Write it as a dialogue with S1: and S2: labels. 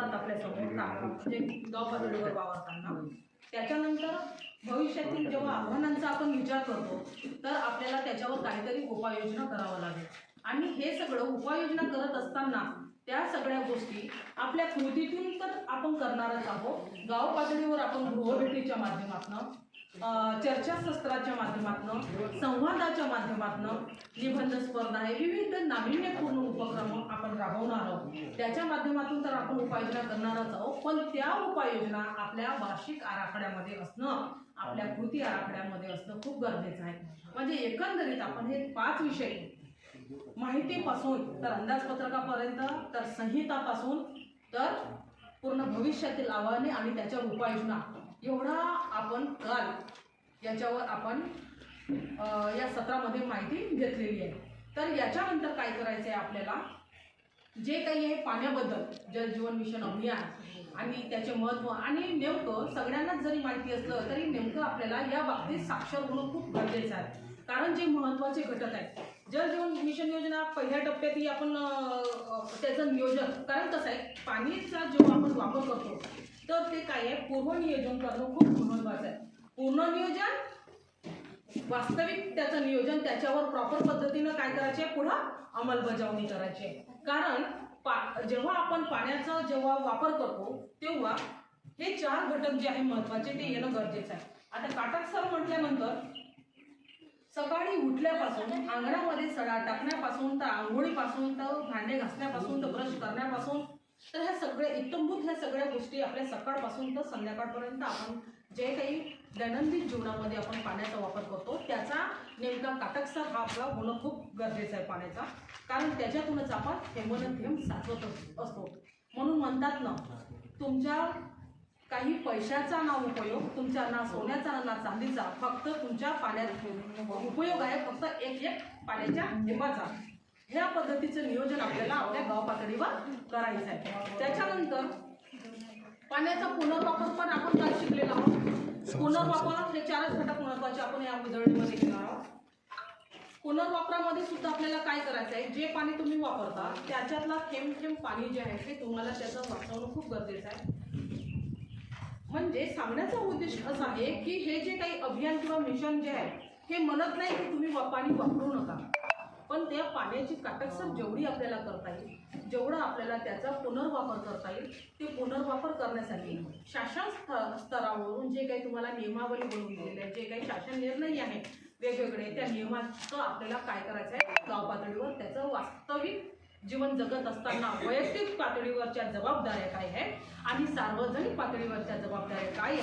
S1: असतात आपल्यासमोर म्हणजे गाव पातळीवर वावरताना. त्याच्यानंतर भविष्यातील जेव्हा आव्हानांचा आपण विचार करतो तर आपल्याला त्याच्यावर काहीतरी उपाययोजना करावं लागेल. आणि हे सगळं उपाययोजना करत असताना त्या सगळ्या गोष्टी आपल्या कृतीतून तर आपण करणारच आहोत. गाव पातळीवर आपण गृहभेटीच्या माध्यमातून चर्चासत्राच्या माध्यमातून संवादाच्या माध्यमातून निबंध स्पर्धा हे विविध नाविन्यपूर्ण उपक्रम आपण राबवणार आहोत. त्याच्या माध्यमातून तर आपण उपाययोजना करणारच आहोत पण त्या उपाययोजना आपल्या वार्षिक आराखड्यामध्ये असणं आपल्या कृती आराखड्यामध्ये असणं खूप गरजेचं आहे. म्हणजे एकंदरीत आपण हे पाच विषय माहितीपासून तर अंदाजपत्रकापर्यंत तर संहितापासून तर पूर्ण भविष्यातील आव्हाने आणि त्याच्यावर उपाययोजना एवढा आपण काल याच्यावर आपण या सत्रामध्ये माहिती घेतलेली आहे. तर याच्यानंतर काय करायचं आहे आपल्याला? जे काही आहे पाण्याबद्दल जल जीवन मिशन अभियान आणि त्याचे महत्त्व आणि नेमकं सगळ्यांनाच जरी माहिती असलं तरी नेमकं आपल्याला या बाबतीत साक्षर होणं खूप गरजेचं आहे. कारण जे महत्त्वाचे घटक आहेत जल जीवन मिशन योजना पहिल्या टप्प्यातही आपण त्याचं नियोजन कारण कसं आहे पाणीचा जेव्हा आपण वापर करतो तर ते काय आहे? पूर्वनियोजन करणं खूप महत्त्वाचं आहे. पूर्ण नियोजन वास्तविक त्याचं नियोजन त्याच्यावर प्रॉपर पद्धतीनं काय करायचे? पुढं अंमलबजावणी करायची आहे. कारण पा जेव्हा आपण पाण्याचा जेव्हा वापर करतो तेव्हा हे चार घटक जे आहे महत्त्वाचे ते येणं गरजेचं आहे. आता काटकसर म्हटल्यानंतर सकाळी उठल्यापासून अंगणामध्ये सडा टाकण्यापासून तर आंघोळीपासून तर भांडे घासण्यापासून तर ब्रश करण्यापासून सगळ्या इत्यंभूत ह्या सगळ्या गोष्टी आपल्या सकाळपासून तर संध्याकाळपर्यंत आपण जे काही दैनंदिन जीवनामध्ये आपण पाण्याचा वापर करतो त्याचा नेमका काटकसर हा आपला होणं खूप गरजेचं आहे पाण्याचा. कारण त्याच्यातूनच आपण थेंबन थेंब साचवत अस- असतो. म्हणून म्हणतात ना तुमच्या काही पैशाचा ना उपयोग तुमच्या ना सोन्याचा ना चांदीचा फक्त तुमच्या पाण्यात उपयोग आहे. फक्त एक एक पाण्याच्या थेंबाचा ह्या पद्धतीचं नियोजन आपल्याला आपल्या गाव पातळीवर करायचं आहे त्याच्यानंतर पाण्याचा पुनर्वापर पण आपण काय शिकलेलो आहोत. पुनर्वापर हे चारच घटक महत्त्वाचे आपण या उजळणीमध्ये घेणार आहोत. पुनर्वापरामध्ये सुद्धा आपल्याला काय करायचं आहे जे पाणी तुम्ही वापरता त्याच्यातला थेंब थेंब पाणी जे आहे ते तुम्हाला त्याचं वाचवणं खूप गरजेचं आहे. म्हणजे सांगण्याचा उद्देश असा आहे की हे जे काही अभियान किंवा मिशन जे आहे हे म्हणत नाही की तुम्ही पाणी वापरू नका. पण त्या पाण्याची काटकसर जेवढी आपल्याला करता येईल जेवढा आपल्याला त्याचा पुनर्वापर करता येईल ते पुनर्वापर करण्यासाठी शासन स्थ- स्तरावरून जे काही तुम्हाला नियमावली बनवून दिलेली आहे जे काही शासन निर्णय आहे वेगवेगळे त्या नियमाचं आपल्याला काय करायचं आहे? गाव पातळीवर त्याचं वास्तविक जीवन जगत असताना वैयक्तिक पातळीवरच्या जबाबदाऱ्या काय आहे आणि सार्वजनिक पातळीवरच्या जबाबदाऱ्या काय